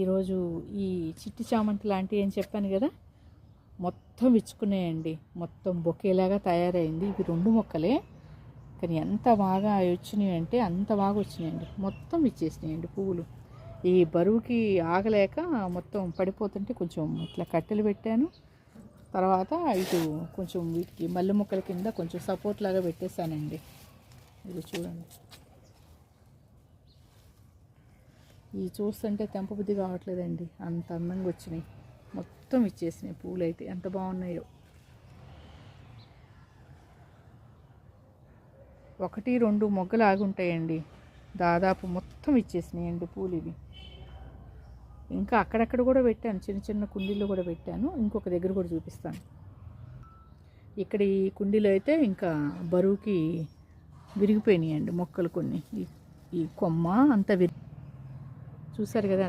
ఈరోజు ఈ చిట్టి చామంతి లాంటివి అని చెప్పాను కదా మొత్తం విచ్చుకున్నాయండి మొత్తం బొకేలాగా తయారైంది. ఇవి రెండు మొక్కలే. కానీ ఎంత బాగా వచ్చినాయంటే అంత బాగా వచ్చినాయండి. మొత్తం ఇచ్చేసినాయండి పువ్వులు. ఈ బరువుకి ఆగలేక మొత్తం పడిపోతుంటే కొంచెం ఇట్లా కట్టెలు పెట్టాను. తర్వాత ఇటు కొంచెం వీటికి మల్లె మొక్కల కింద కొంచెం సపోర్ట్ లాగా పెట్టేశానండి. ఇది చూడండి. ఇవి చూస్తుంటే తెంపబుద్ధి కావట్లేదండి. అంత అందంగా వచ్చినాయి. మొత్తం ఇచ్చేసినాయి పూలు అయితే ఎంత బాగున్నాయో. ఒకటి రెండు మొగ్గలు ఆగుంటాయండి దాదాపు మొత్తం ఇచ్చేసినాయండి పూలు ఇవి ఇంకా అక్కడక్కడ కూడా పెట్టాను. చిన్న చిన్న కుండీల్లో కూడా పెట్టాను. ఇంకొక దగ్గర కూడా చూపిస్తాను. ఇక్కడ ఈ కుండీలో అయితే ఇంకా బరువుకి విరిగిపోయినాయండి మొక్కలు కొన్ని. ఈ- ఈ కొమ్మ అంతా విరి చూశారు కదా